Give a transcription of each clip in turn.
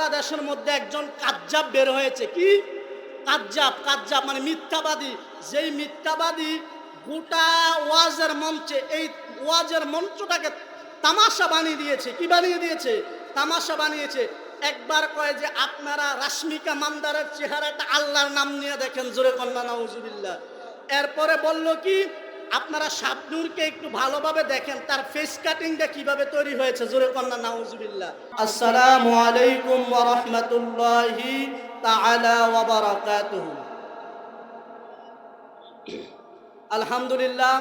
বাংলাদেশের মধ্যে একজন কাজ্জাব বের হয়েছে। কি? কাজ্জাব কাজ্জাব মানে মিথ্যাবাদী। যেই মিথ্যাবাদী গোটা ওয়াজের মঞ্চে, এই ওয়াজের মঞ্চটাকে তামাশা বানিয়ে দিয়েছে। কি বানিয়ে দিয়েছে? তামাশা বানিয়েছে। একবার কয় যে, আপনারা রাশ্মিকা মান্দারের চেহারাটা আল্লাহর নাম নিয়ে দেখেন, জোরে কন্যা নাউজুবিল্লাহ। এরপরে বলল কি? আপনারা শাবনুরকে একটু ভালোভাবে দেখেন, তার ফেস কাটিংটা কীভাবে তৈরি হয়েছে, জোরে কন্যা নাউজুবিল্লাহ। আসসালামু আলাইকুম ওয়া রাহমাতুল্লাহি তাআলা ওয়া বারাকাতুহু। আলহামদুলিল্লাহ,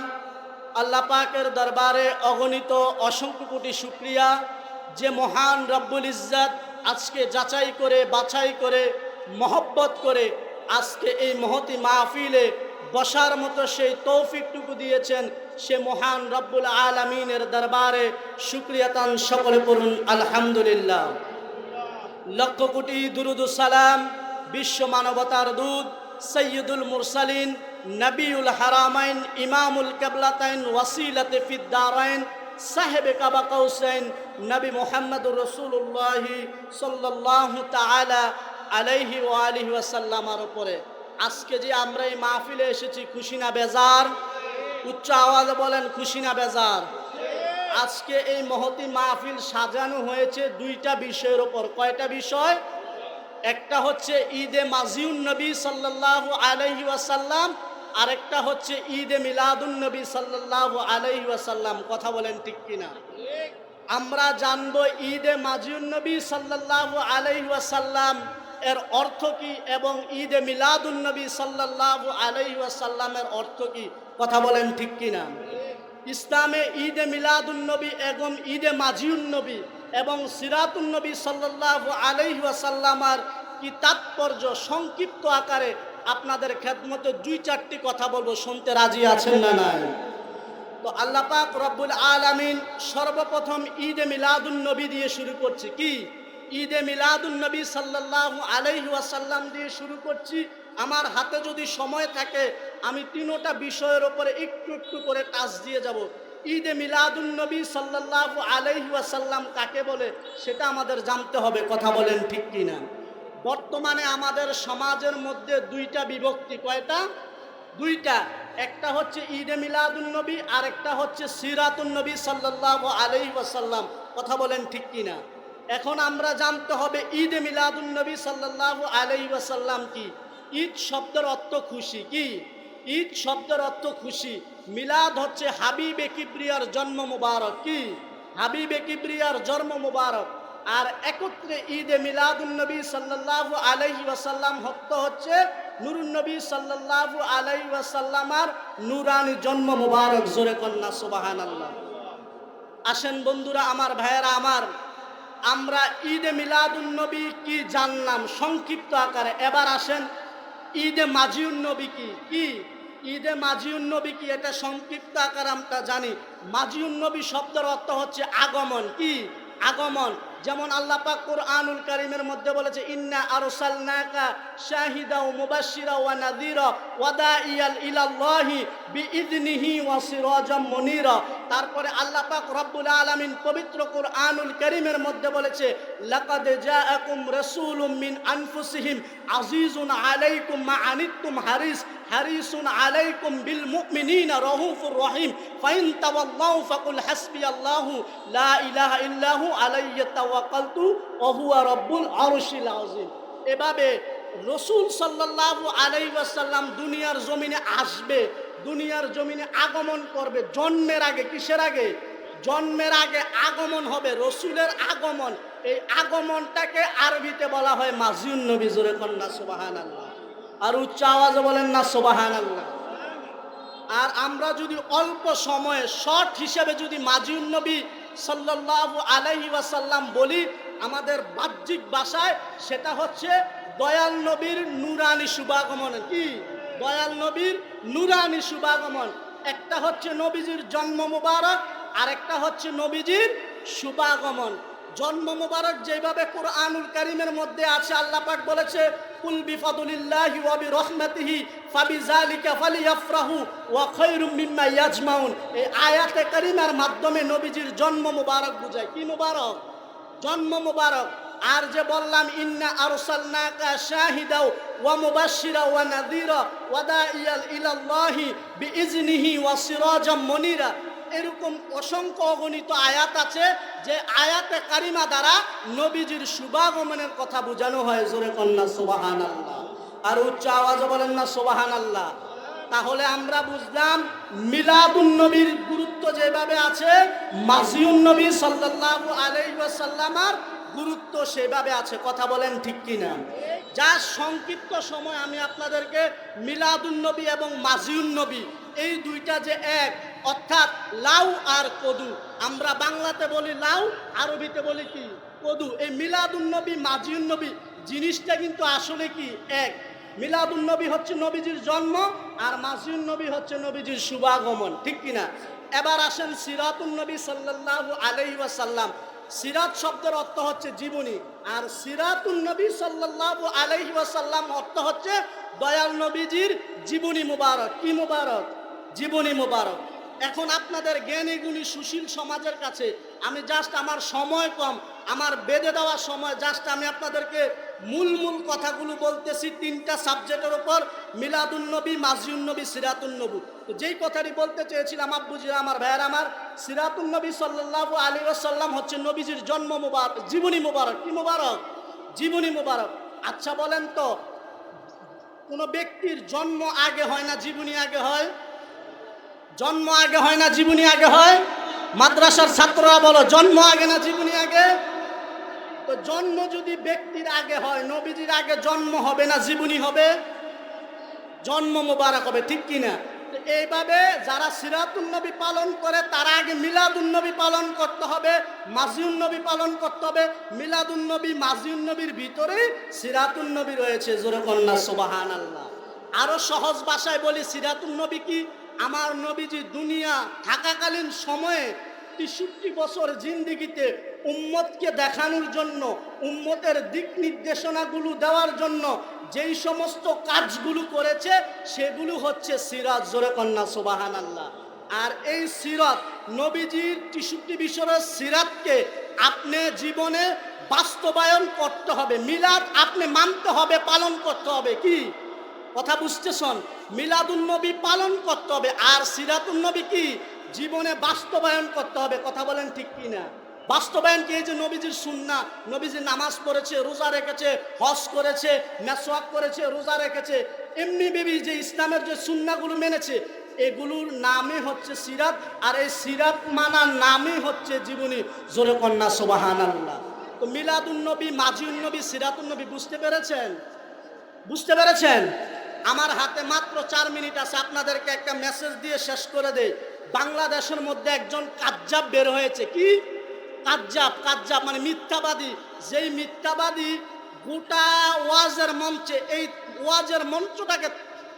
আল্লাহ পাকের দরবারে অগণিত অসংখ্য কোটি শুক্রিয়া। যে মহান রব্বুল ইজ্জাত আজকে যাচাই করে, বাছাই করে, মহব্বত করে আজকে এই মহতি মাহফিলে বসার মতো সেই তৌফিকটুকু দিয়েছেন সে মহান রব্বুল আলমিনের দরবারে। শুক্রিয়াতান সকলে পড়ুন, আলহামদুলিল্লাহ। লক্ষ কোটি দুরুদু সালাম, বিশ্ব মানবতার দূত, সৈয়দুল মুরসালিন, নবিউল হারামাইন, ইমামুল কেবলাতাইন, ওয়াসিলাতে ফিদ্দারাইন, সাহেবে কাবা কৌসাইন নবী মোহাম্মদুর রসুল্লাহি সাল্লাহ তালা আলাইহি ও আলিহি ওয়াসাল্লামার উপরে। আজকে যে আমরা এই মাহফিলে এসেছি, খুশি না বেজার? উচ্চ আওয়াজে বলেন, খুশি না বেজার? আজকে এই মহতি মাহফিল সাজানো হয়েছে দুইটা বিষয়ের ওপর কয়টা বিষয়? একটা হচ্ছে ঈদে মাজিউন নবী সাল্লাহ আলহি ওয়াসাল্লাম, আরেকটা হচ্ছে ঈদে মিলাদুন নবী সাল্লাহ আলহি ওয়াসাল্লাম। কথা বলেন ঠিক কিনা? আমরা জানব ঈদে মাজিউন নবী সাল্লাহ আলহি ওয়াসাল্লাম এর অর্থ কি এবং ঈদে মিলাদুন নবী সাল্লাহ আলহি ওয়াসাল্লামের অর্থ কি? কথা বলেন ঠিক কিনা? ইসলামে ঈদে মিলাদুন নবী এবং ঈদে মাজিউন নবী এবং সিরাতুন নবী সাল্লাহ আলহি ওয়াসাল্লামার কি তাৎপর্য সংক্ষিপ্ত আকারে আপনাদের খেদমতে দুই চারটি কথা বলব, শুনতে রাজি আছেন না নাই? তো আল্লাহ পাক রব্বুল আলামিন সর্বপ্রথম ঈদে মিলাদুন নবী দিয়ে শুরু করছে। কি? ঈদে মিলাদুন নবী সাল্লাহ আলাইহি ওয়াসাল্লাম দিয়ে শুরু করছি। আমার হাতে যদি সময় থাকে, আমি তিনোটা বিষয়ের ওপরে একটু একটু করে টাচ দিয়ে যাব। ঈদে মিলাদুন নবী সাল্লাহ আলাইহি ওয়াসাল্লাম কাকে বলে, সেটা আমাদের জানতে হবে, কথা বলেন ঠিক কিনা। বর্তমানে আমাদের সমাজের মধ্যে দুইটা বিভক্তি, কয়টা? দুইটা। একটা হচ্ছে ঈদে মিলাদুন নবী আর একটা হচ্ছে সিরাতুন নবী সাল্লাহ আলাইহি ওয়াসাল্লাম। কথা বলেন ঠিক কিনা? এখন আমরা জানতে হবে ঈদ মিলাদুন নবী সাল্লাহ আলাইহি ওয়াসাল্লাম কি? ঈদ শব্দের অর্থ খুশি কি? ঈদ শব্দের অর্থ খুশি। মিলাদ হচ্ছে হাবিবে কিবরিয়ার জন্ম মুবারক কি? হাবিবে কিবরিয়ার জন্ম মুবারক। আর একত্রে ঈদে মিলাদুন নবী সাল্লাহ আলাইহি ওয়াসাল্লাম হত্য হচ্ছে নুরুন নবী সাল্লাহ আলাইহি ওয়াসাল্লামার নুরানি জন্ম মুবারক। জোরে কন্যা সুবাহান আল্লাহ আসেন বন্ধুরা, আমার ভাইয়েরা, আমার আমরা ঈদে মিলাদুন নবী কি জানলাম? সংক্ষিপ্ত আকারে। এবার আসেন ঈদে মাজিউন নবী কি? কি? ঈদে মাজিউন নবী কি? এটা সংক্ষিপ্ত আকার আমরা জানি। মাজিউন নবী শব্দের অর্থ হচ্ছে আগমন। কি? আগমন। যেমন আল্লাহ পাক কোরআনুল কারীমের মধ্যে বলেছে, ইন্না আরসালনাকা শাহিদা ও মুবাশশিরা ওয়া নাযীরা ওয়া দাইয়াল ইলাল্লাহি বিইذনিহি ওয়া সিরাজাম মুনীরা। তারপরে আল্লাহ পাক রব্বুল আলামিন পবিত্র কোরআনুল কারীমের মধ্যে বলেছে, লাকাদ জাআকুম রাসূলুম মিন আনফুসিহিম আজিজুন আলাইকুম মা আনিতুম হারিস। হারিসুন আলাইকুম বিল মুমিনিনা রউফুর রহিম, ফাইন তাওয়াল্লাউ ফাকুল হাসবিয়াল্লাহু লা ইলাহা ইল্লাহু আলাইহি তাওয়াক্কালতু, ওয়া হুয়া রব্বুল আরশিল আযীম। এভাবে রসুল সাল্লাল্লাহু আলাইহি ওয়াসাল্লাম দুনিয়ার জমিনে আসবে, দুনিয়ার জমিনে আগমন করবে। জন্মের আগে, কিসের আগে? জন্মের আগে আগমন হবে, রসুলের আগমন। এই আগমনটাকে আরবিতে বলা হয় মাজিউন নবী, জোরে কন্যা সুবহানাল্লাহ। আর উচ্চ আওয়াজে বলেন না সোবাহান আল্লাহ আর আমরা যদি অল্প সময়ে, শর্ট হিসেবে যদি মাজিউন নবী সাল্লাল্লাহু আলাইহি ওয়াসাল্লাম বলি, আমাদের বাহ্যিক ভাষায় সেটা হচ্ছে দয়াল নবীর নুরানি শুভাগমন। কি? দয়াল নবীর নুরানি শুভাগমন। একটা হচ্ছে নবীজির জন্ম মুবারক আর একটা হচ্ছে নবীজির শুভাগমন। জন্ম মুবারক যেভাবে কোরআনুল কারিমের মধ্যে আছে, আল্লাহ পাক বলেছে কুল বিফাদুলিল্লাহি ওয়া বিরহমাতিহি ফাবিযালিকা ফালিয়াফরাহু ওয়া খায়রুম মিম্মা ইয়াজমাউন। এই আয়াতে কারিমার মাধ্যমে নবীজির জন্ম মুবারক বুঝায়। কি মুবারক? জন্ম মুবারক। আর যে বললাম, ইন্না আরসালনাকা শাহিদাও ওয়া মুবাশশিরা ওয়া নাযীরা ওয়া দাইয়াল ইলাল্লাহি বিইজনিহি ওয়া সিরাজাম মুনিরা। এরকম অসংখ্য অগণিত আয়াত আছে যে আয়াতে কারিমা দ্বারা নবীজির শুভাগমনের কথা বোঝানো হয়, জোরে কন্যা সোবাহান আল্লাহ আর উচ্চ আওয়াজে বলেন না সোবাহান আল্লাহ তাহলে আমরা বুঝলাম মিলাদুন নবীর গুরুত্ব যেভাবে আছে, মাসিউন নবী সাল্লাল্লাহু আলাইহি ওয়াসাল্লামার গুরুত্ব সেভাবে আছে। কথা বলেন ঠিক কিনা? যা সংক্ষিপ্ত সময় আমি আপনাদেরকে মিলাদুন নবী এবং মাজিউন নবী এই দুইটা যে এক, অর্থাৎ লাউ আর কদু। আমরা বাংলাতে বলি লাউ, আরবিতে বলি কি? কদু। এই মিলাদুন নবী, মাজিউন নবী, জিনিসটা কিন্তু আসলে কি? এক। মিলাদুন নবী হচ্ছে নবীজির জন্ম আর মাসিউন নবী হচ্ছে নবীজির শুভাগমন, ঠিক কিনা? এবার আসেন সিরাতুন নবী সাল্লাল্লাহু আলাইহি ওয়াসাল্লাম। সিরাত শব্দের অর্থ হচ্ছে জীবনী আর সিরাতুন নবী সাল্লাল্লাহু আলাইহি ওয়াসাল্লাম অর্থ হচ্ছে দয়াল নবীজির জীবনী মুবারক। কি মুবারক? জীবনী মোবারক। এখন আপনাদের জ্ঞানী গুণী সুশীল সমাজের কাছে, আমি জাস্ট আমার সময় কম, আমার বেঁধে দেওয়া সময় জাস্ট আমি আপনাদেরকে মূল মূল কথাগুলো বলতেছি তিনটা সাবজেক্টের ওপর মিলাদুন নবী মাজিউন নবী, সিরাতুন নবী তো যেই কথাটি বলতে চেয়েছিলাম আব্বুজি আমার ভাইয়ের আমার, সিরাতুন নবী সাল্লাল্লাহু আলী ওয়াসাল্লাম হচ্ছে নবীজির জন্ম মুবারক জীবনী মুবারক। কি মুবারক? জীবনী মুবারক। আচ্ছা বলেন তো, কোনো ব্যক্তির জন্ম আগে হয় না, জীবনী আগে হয়? জন্ম আগে হয় না, জীবনী আগে হয়? মাদ্রাসার ছাত্ররা বলো, জন্ম আগে না জীবনী আগে? তো জন্ম যদি ব্যক্তির আগে হয়, নবীজির আগে জন্ম হবে না, জীবনী হবে? জন্ম মোবারক হবে, ঠিক কিনা এইভাবে যারা সিরাতুন নবী পালন করে, তারা আগে মিলাদুন নবী পালন করতে হবে, মাজিউন নবী পালন করতে হবে। মিলাদুন নবী, মাজিউন নবীর ভিতরে সিরাতুন নবী রয়েছে, জোরে কন্যা সুবাহান আল্লাহ আরও সহজ ভাষায় বলি, সিরাতুন নবী কি? আমার নবীজি দুনিয়া থাকাকালীন সময়ে তেষট্টি বছর জিন্দিগিতে উম্মতকে দেখানোর জন্য, উম্মতের দিক নির্দেশনাগুলো দেওয়ার জন্য যেই সমস্ত কাজগুলো করেছে, সেগুলো হচ্ছে সিরাজ জোরে কন্যা সোবাহান আল্লাহ আর এই সিরাত নবীজির তেষট্টি বছরের সিরাতকে আপনি জীবনে বাস্তবায়ন করতে হবে, মিলাদ আপনি মানতে হবে, পালন করতে হবে। কি? কথা বুঝতেছন মিলাদুন নবী পালন করতে হবে, আর সিরাতুন নবী কি? জীবনে বাস্তবায়ন করতে হবে, কথা বলেন ঠিক কি না বাস্তবায়ন কি? এই যে নবীজির সুন্না নবীজি নামাজ পড়েছে, রোজা রেখেছে, হজ করেছে, মেসওয়াক করেছে, রোজা রেখেছে, এমনি বেবি যে ইসলামের যে সুন্নাগুলো মেনেছে, এগুলোর নামে হচ্ছে সিরাত, আর এই সিরাত মানার নামে হচ্ছে জীবনী জোরে কন্যা সোবাহান আল্লাহ তো মিলাদুন নবী, মাজিউন নবী, সিরাতুন নবী বুঝতে পেরেছেন? বুঝতে পেরেছেন? আমার হাতে মাত্র চার মিনিট আছে, আপনাদেরকে একটা মেসেজ দিয়ে শেষ করে দেই। বাংলাদেশের মধ্যে একজন কাজ্জাব বের হয়েছে। কি? কাজ্জাব কাজ্জাব মানে মিথ্যাবাদী। যেই মিথ্যাবাদী গোটা ওয়াজের মঞ্চে, এই ওয়াজের মঞ্চটাকে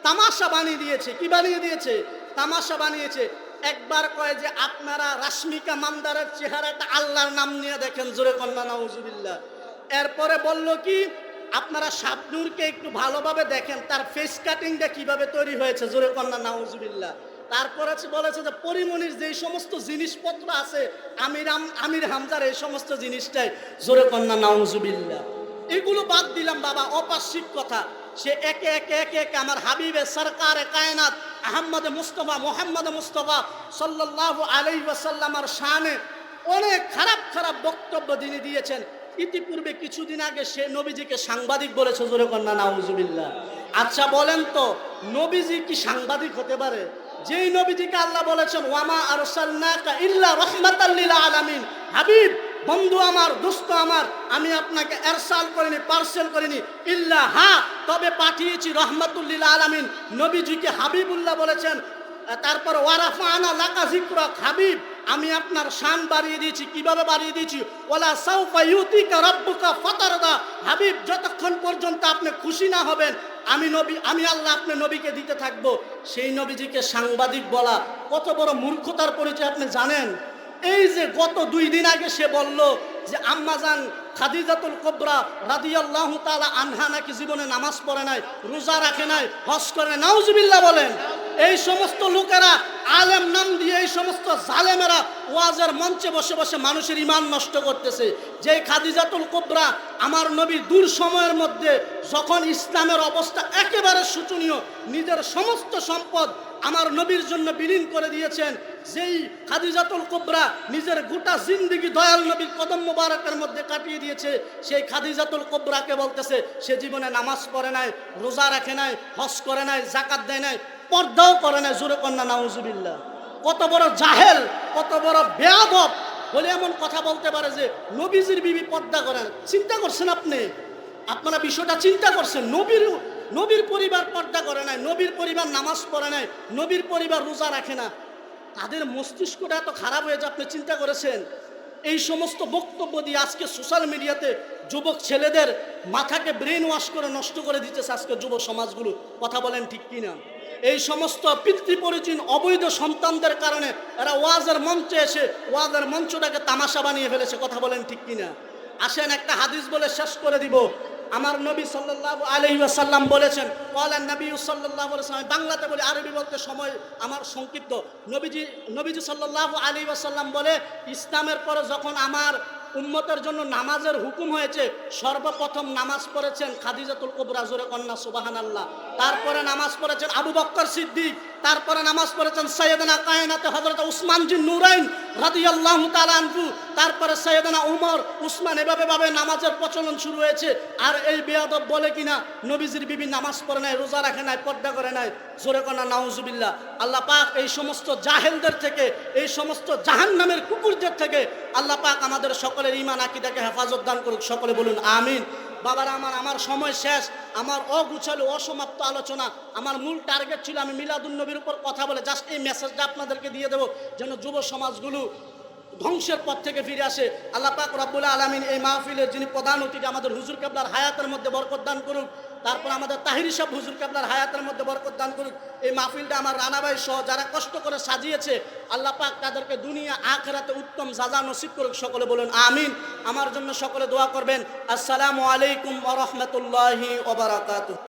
তামাশা বানিয়ে দিয়েছে। কি বানিয়ে দিয়েছে? তামাশা বানিয়েছে। একবার কয় যে, আপনারা রাশ্মিকা মান্দারের চেহারাটা আল্লাহর নাম নিয়ে দেখেন, জোরে কন্যা নাউজুবিল্লাহ। এরপরে বলল কি? আপনারা শাবনুরকে একটু ভালোভাবে দেখেন, তার ফেস কাটিংটা কীভাবে তৈরি হয়েছে, জোরে কন্যা, নাউজুবিল্লাহ। তারপর বলেছে যে পরিমণির যেই সমস্ত জিনিসপত্র আছে, আমির আমির হামজার এই সমস্ত জিনিসটাই, জোরে কন্যা, নাউজুবিল্লাহ। এগুলো বাদ দিলাম বাবা অপাস্যিক কথা। সে একে একে একে একে আমার হাবিবে সরকারে কায়নাত, আহম্মদ মুস্তফা, মোহাম্মদ মুস্তফা সাল্লাল্লাহু আলাইহি ওয়াসাল্লামার শানে অনেক খারাপ খারাপ বক্তব্য তিনি দিয়েছেন। ইতিপূর্বে কিছুদিন আগে সে নবীজিকে সাংবাদিক বলেছে, জোরে কন্যা নাউজুবিল্লাহ। আচ্ছা বলেন তো, নবীজি কি সাংবাদিক হতে পারে? যেই নবীজিকে আল্লাহ বলেছেন, ওয়ামা আরসালনাকা ইল্লা লিল আলামিন। হাবিব, বন্ধু আমার, দোস্ত আমার, আমি আপনাকে এরসাল করিনি, পার্সেল করিনি, ইল্লা হা, তবে পাঠিয়েছি রহমাতুল্লিল আলামিন। নবীজিকে হাবিবুল্লাহ বলেছেন, তারপর ওয়ারাফা আনা লাকা জিক্রক হাবিব আমি আপনার শান বাড়িয়ে দিয়েছি, কীভাবে বাড়িয়ে দিয়েছি? ওলা সাউফা ইউতিকা রাব্বুকা ফাতারদা। হাবিব, যতক্ষণ পর্যন্ত আপনি খুশি না হবেন, আমি নবী, আমি আল্লাহ আপনি নবীকে দিতে থাকব। সেই নবীজিকে সাংবাদিক বলা, কত বড় মূর্খতার পরিচয় আপনি জানেন? এই যে গত দুই দিন আগে সে বলল যে আম্মাজান খাদিজাতুল কবরা রাদিয়াল্লাহু তাআলা আনহা নাকি জীবনে নামাজ পড়ে নাই, রোজা রাখে নাই, হজ করে নাই, নাউজুবিল্লাহ বলেন। এই সমস্ত লোকেরা আলেম নাম দিয়ে এই সমস্ত জালেমেরা ওয়াজের মঞ্চে বসে বসে মানুষের ইমান নষ্ট করতেছে। যে খাদিজাতুল কোবরা আমার নবীর দূর সময়ের মধ্যে যখন ইসলামের অবস্থা একেবারে শোচনীয়, নিজের সমস্ত সম্পদ আমার নবীর জন্য বিলীন করে দিয়েছেন, যেই খাদিজাতুল কোবরা নিজের গোটা জিন্দিগি দয়াল নবীর কদম মোবারকের মধ্যে কাটিয়ে দিয়েছে, সেই খাদিজাতুল কোবরাকে বলতেছে, সে জীবনে নামাজ পড়ে নাই, রোজা রাখে নাই, হজ করে নাই জাকাত দেয় নাই। পর্দাও করে নাই জোরে কন্যা নাউজুবিল্লাহ। কত বড় জাহেল, কত বড় বেয়াদব, বলে এমন কথা বলতে পারে যে নবীজির বিবি পর্দা করেন। চিন্তা করছেন আপনি? আপনারা বিষয়টা চিন্তা করছেন। নবীর নবীর পরিবার পর্দা করে নাই, নবীর পরিবার নামাজ পড়ে নাই, নবীর পরিবার রোজা রাখে না। তাদের মস্তিষ্কটা এত খারাপ হয়ে যায়, আপনি চিন্তা করেছেন? এই সমস্ত বক্তব্য দিয়ে আজকে সোশ্যাল মিডিয়াতে যুবক ছেলেদের মাথাকে ব্রেন ওয়াশ করে নষ্ট করে দিতেছে আজকে যুব সমাজগুলো। কথা বলেন ঠিক কিনা? এই সমস্ত পিতৃপরিচীন অবৈধ সন্তানদের কারণে এরা ওয়াজের মঞ্চে এসে ওয়াজের মঞ্চটাকে তামাশা বানিয়ে ফেলেছে। কথা বলেন ঠিক কিনা? আসেন একটা হাদিস বলে শেষ করে দিব। আমার নবী সাল্লাল্লাহু আলাইহি ওয়াসাল্লাম বলেছেন কলেন নবী আলাইহি ওয়াসাল্লাম বাংলাতে বলে, আরবি বলতে সময় আমার সংক্ষিপ্ত। নবীজি নবীজি সাল্লাল্লাহু আলাইহি ওয়াসাল্লাম বলে, ইসলামের পরে যখন আমার উম্মতের জন্য নামাজের হুকুম হয়েছে, সর্বপ্রথম নামাজ পড়েছেন খাদিজাতুল কুবরা কন্যা কন্যা সুবহানাল্লাহ। তারপরে নামাজ পড়েছেন আবু বক্কর সিদ্দিক তারপরে নামাজ পড়েছেন সৈয়দনা কায়নাতে হযরত উসমান জিন নুরাইন রাদিয়াল্লাহু তাআলা আনহু। তারপরে সৈয়দনা উমর উসমান এভাবে ভাবে নামাজের প্রচলন শুরু হয়েছে। আর এই বেয়াদব বলে কিনা, নবীজির বিবি নামাজ পড়ে নাই, রোজা রাখে নাই, পর্দা করে নাই। জোরে কন্যা, নাউজুবিল্লাহ। আল্লাহ পাক এই সমস্ত জাহেলদের থেকে, এই সমস্ত জাহান্নামের কুকুরদের থেকে আল্লাহ পাক আমাদের সকলের ইমান আকিদাকে হেফাজত দান করুক। সকলে বলুন, আমিন। বাবারা, আমার আমার সময় শেষ। আমার অগুছালো, অসমাপ্ত আলোচনা, আমার মূল টার্গেট ছিল আমি মিলাদুন নবীর উপর কথা বলে জাস্ট এই মেসেজটা আপনাদেরকে দিয়ে দেবো, যেন যুব সমাজগুলো ধ্বংসের পথ থেকে ফিরে আসে। আল্লাহ পাক রব্বুল আলমিন এই মাহফিলের যিনি প্রধান অতিথি, আমাদের হুজুর কাবলার হায়াতের মধ্যে বরকত দান করুক তারপর আমাদের তাহির সাহেব হুজুরকে আপনার হায়াতের মধ্যে বরকত দান করুন এই মাহফিলটা আমার রানাবাই সহ যারা কষ্ট করে সাজিয়েছে, আল্লাহ পাক তাদেরকে দুনিয়া আখরাতে উত্তম জাজা নসিব করুক সকলে বলুন আমিন। আমার জন্য সকলে দোয়া করবেন। আসসালামু আলাইকুম ওরহমতুল্লাহি বারাকাতুহু।